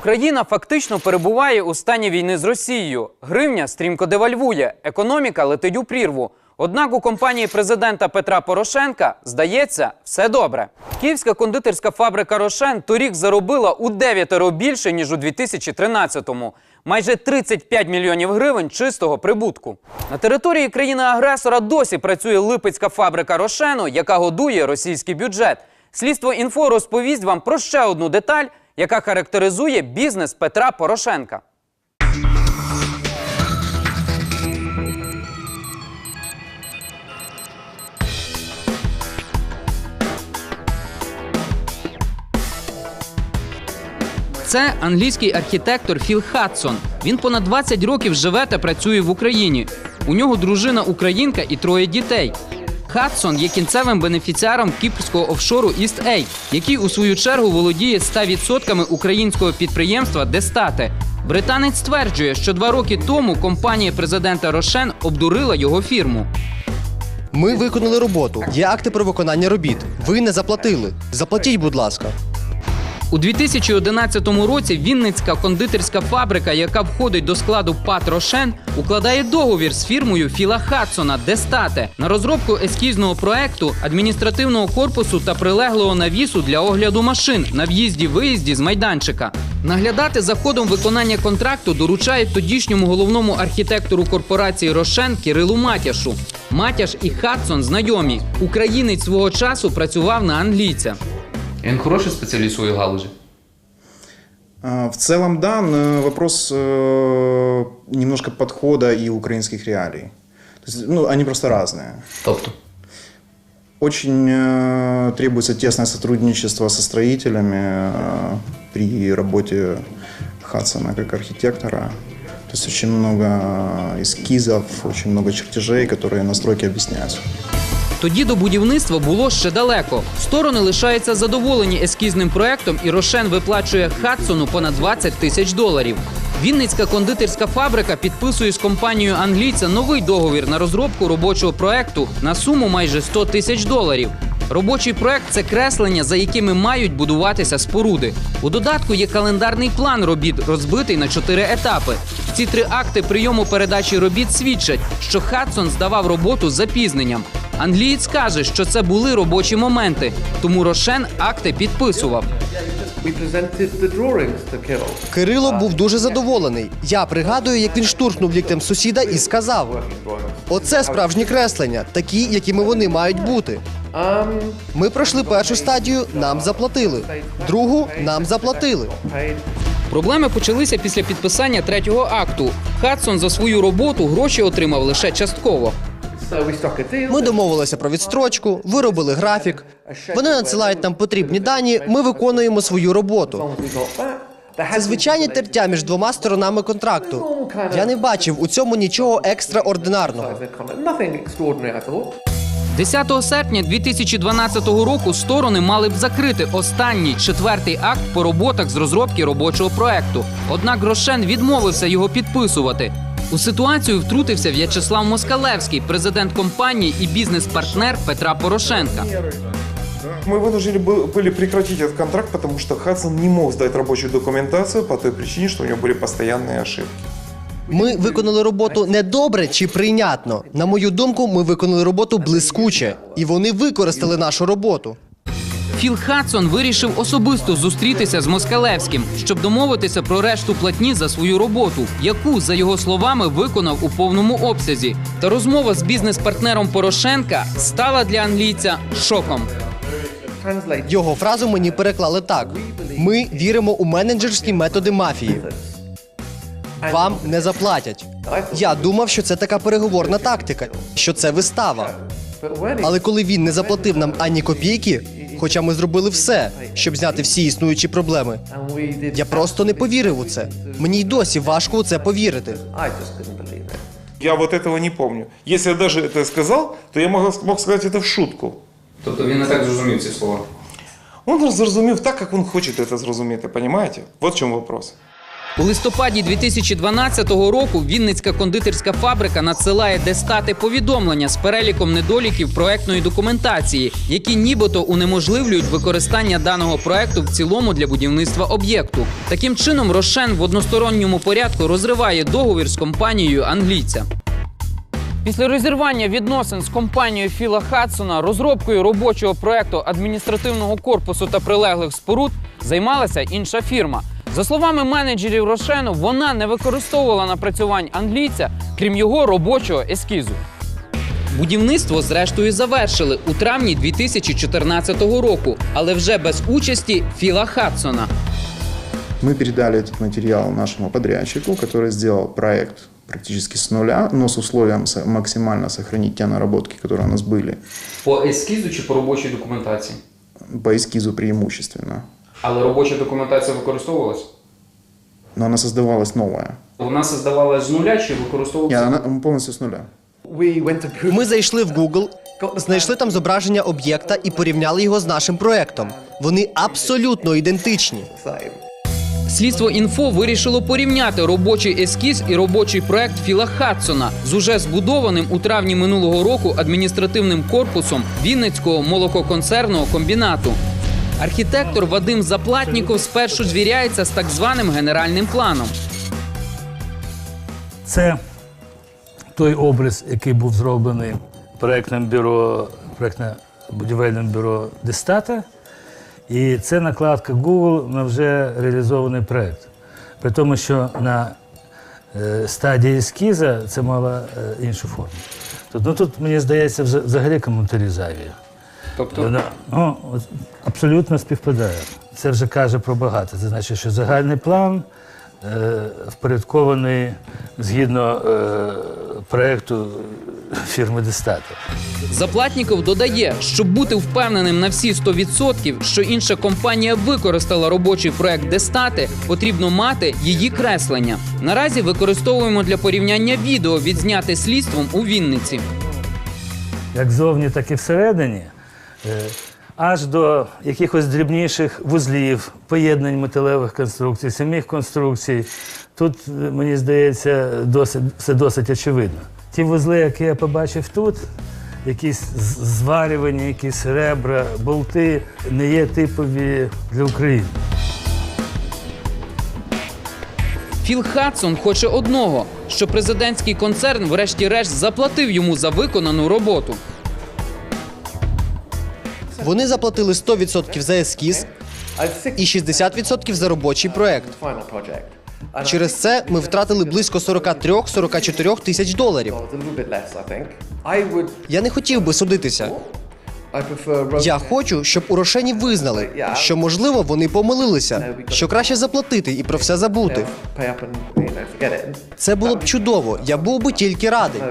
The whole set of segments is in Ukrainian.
Україна фактично перебуває у стані війни з Росією. Гривня стрімко девальвує, економіка летить у прірву. Однак у компанії президента Петра Порошенка здається все добре. Київська кондитерська фабрика Рошен торік заробила у дев'ятеро більше ніж у 2013-му. Майже 35 мільйонів гривень чистого прибутку. На території країни-агресора досі працює липецька фабрика Рошену, яка годує російський бюджет. Слідство інфо розповість вам про ще одну деталь, яка характеризує бізнес Петра Порошенка. Це англійський архітектор Філ Хадсон. Він понад 20 років живе та працює в Україні. У нього дружина українка і троє дітей. Хадсон є кінцевим бенефіціаром кіпрського офшору A, який у свою чергу володіє 100% українського підприємства Дестате. Британець стверджує, що два роки тому компанія президента Рошен обдурила його фірму. Ми виконали роботу. Є акти про виконання робіт. Ви не заплатили. Заплатіть, будь ласка. У 2011 році Вінницька кондитерська фабрика, яка входить до складу ПАТ Рошен, укладає договір з фірмою Філа Хадсона Дестате на розробку ескізного проекту адміністративного корпусу та прилеглого навісу для огляду машин на в'їзді-виїзді з майданчика. Наглядати за ходом виконання контракту доручають тодішньому головному архітектору корпорації Рошен Кирилу Матяшу. Матяш і Хадсон знайомі. Українець свого часу працював на англійця. Він хороший спеціаліст у своїй галузі. А, В целом, да, но вопрос э, немножко подхода и украинских реалий. То есть, ну, они просто разные. Тобто. Очень э, требуется тесное сотрудничество со строителями э, при работе Хадсона как архитектора. То есть очень много эскизов, очень много чертежей, которые на стройке объясняются. Тоді до будівництва було ще далеко. Сторони лишаються задоволені ескізним проектом, і Рошен виплачує Хадсону понад 20 тисяч доларів. Вінницька кондитерська фабрика підписує з компанією англійця новий договір на розробку робочого проекту на суму майже 100 тисяч доларів. Робочий проект це креслення, за якими мають будуватися споруди. У додатку є календарний план робіт, розбитий на чотири етапи. Ці три акти прийому передачі робіт свідчать, що Хадсон здавав роботу з запізненням. Англієць каже, що це були робочі моменти, тому Рошен акти підписував. Кирило був дуже задоволений. Я пригадую, як він штурхнув ліктем сусіда і сказав: Оце справжні креслення, такі, якими вони мають бути. Um, Ми пройшли першу стадію, нам заплатили. Другу нам заплатили. Проблеми почалися після підписання третього акту. Хадсон за свою роботу гроші отримав лише частково. Ми домовилися про відстрочку, виробили графік. Вони надсилають нам потрібні дані. Ми виконуємо свою роботу. Це звичайні тертя між двома сторонами контракту. Я не бачив у цьому нічого екстраординарного. nothing extraordinary, I thought. 10 серпня 2012 року сторони мали б закрити останній четвертий акт по роботах з розробки робочого проекту. Однак Рошен відмовився його підписувати. У ситуацію втрутився В'ячеслав Москалевський, президент компанії і бізнес-партнер Петра Порошенка. Мы вынуждены бы- были прекратить этот контракт, потому что Хадсон не мог сдать рабочую документацию по той причине, что у него были постоянные ошибки. Ми виконали роботу не добре чи прийнятно. На мою думку, ми виконали роботу блискуче, і вони використали нашу роботу. Філ Хадсон вирішив особисто зустрітися з Москалевським, щоб домовитися про решту платні за свою роботу, яку, за його словами, виконав у повному обсязі. Та розмова з бізнес-партнером Порошенка стала для англійця шоком. Його фразу мені переклали так: ми віримо у менеджерські методи мафії. Вам не заплатять. Я думав, що це така переговорна тактика, що це вистава. Але коли він не заплатив нам ані копійки, хоча ми зробили все, щоб зняти всі існуючі проблеми, and we did я просто не повірив у це. Мені й досі важко у це повірити. I just couldn't believe it. Я вот этого не помню. Если я даже это сказал, то я мог, мог сказать это в шутку. Тобто він не так зрозумів ці слова. Он зрозумів так, как он хочет это зрозуміти, понимаете? Вот в чем вопрос. У листопаді 2012 року Вінницька кондитерська фабрика надсилає дестати повідомлення з переліком недоліків проектної документації, які нібито унеможливлюють використання даного проекту в цілому для будівництва об'єкту. Таким чином, Рошен в односторонньому порядку розриває договір з компанією англійця. Після розірвання відносин з компанією Філа Хадсона розробкою робочого проекту адміністративного корпусу та прилеглих споруд займалася інша фірма. За словами менеджерів Рошену, вона не використовувала напрацювань англійця, крім його робочого ескізу. Будівництво зрештою завершили у травні 2014 року, але вже без участі Філа Хадсона. Мы передали этот материал нашему подрядчику, который сделал проект практически с нуля, но с условием со- максимально сохранить те наработки, которые у нас были, По ескізу чи по робочій документації? по эскизу преимущественно. Але робоча документація використовувалась? Но она создавалась новая. Вона создавалась з нуля чи И використовувалася? она полностью с нуля. Ми зайшли в Google, знайшли там зображення об'єкта і порівняли його з нашим проектом. Вони абсолютно ідентичні. Слідство інфо вирішило порівняти робочий ескіз і робочий проект Філа Хадсона з уже збудованим у травні минулого року адміністративним корпусом Вінницького молококонцерного комбінату. Архітектор Вадим Заплатніков спершу звіряється з так званим генеральним планом. Це той образ, який був зроблений проектним бюро, проектне будівельним бюро Дестата. І це накладка Google на вже реалізований проект. При тому, що на е, стадії ескіза це мало е, іншу форму. Тут, ну, тут, мені здається, взагалі коментарі зайві. Тобто, Вона ну, абсолютно співпадає. Це вже каже про багато. Це значить, що загальний план е, впорядкований згідно е, проєкту фірми Дестата. Заплатніков додає, щоб бути впевненим на всі 100%, що інша компанія використала робочий проект Дестати, потрібно мати її креслення. Наразі використовуємо для порівняння відео, відзняте слідством у Вінниці. як зовні, так і всередині, аж до якихось дрібніших вузлів, поєднань металевих конструкцій, самих конструкцій. Тут, е, мені здається, досить, все досить очевидно. Ті вузли, які я побачив тут, якісь з- зварювані, якісь ребра, болти, не є типові для України. Філ Хадсон хоче одного, що президентський концерн, врешті-решт, заплатив йому за виконану роботу. Вони заплатили 100% за ескіз і 60% за робочий проект. Через це ми втратили близько 43-44 тисяч доларів. Я не хотів би судитися. Я хочу, щоб у Рошені визнали, що можливо вони помилилися, що краще заплатити і про все забути. Це було б чудово. Я був би тільки радий.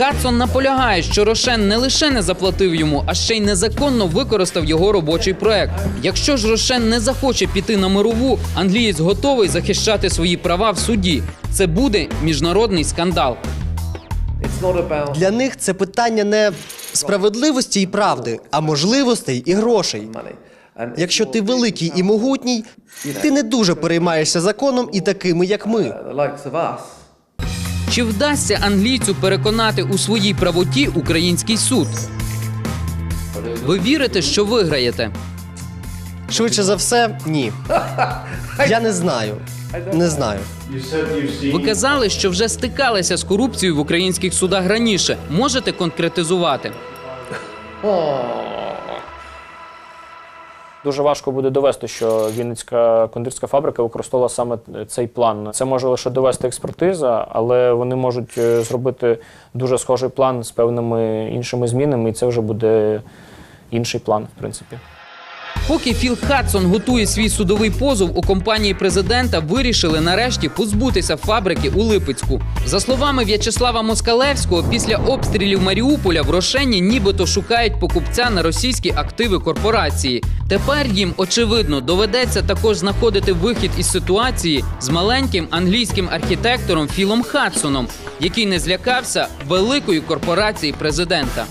Хадсон наполягає, що Рошен не лише не заплатив йому, а ще й незаконно використав його робочий проект. Якщо ж Рошен не захоче піти на мирову, англієць готовий захищати свої права в суді. Це буде міжнародний скандал. Для них це питання не справедливості і правди, а можливостей і грошей. Якщо ти великий і могутній, ти не дуже переймаєшся законом і такими, як ми. Чи вдасться англійцю переконати у своїй правоті український суд? Ви вірите, що виграєте? Швидше за все, ні. Я не знаю. Не знаю. Ви казали, що вже стикалися з корупцією в українських судах раніше. Можете конкретизувати? Дуже важко буде довести, що Вінницька кондитерська фабрика використовувала саме цей план. Це може лише довести експертиза, але вони можуть е, зробити дуже схожий план з певними іншими змінами, і це вже буде інший план, в принципі. Поки Філ Хадсон готує свій судовий позов, у компанії президента вирішили нарешті позбутися фабрики у Липецьку. За словами В'ячеслава Москалевського, після обстрілів Маріуполя в Рошені нібито шукають покупця на російські активи корпорації. Тепер їм очевидно доведеться також знаходити вихід із ситуації з маленьким англійським архітектором Філом Хадсоном, який не злякався великої корпорації президента.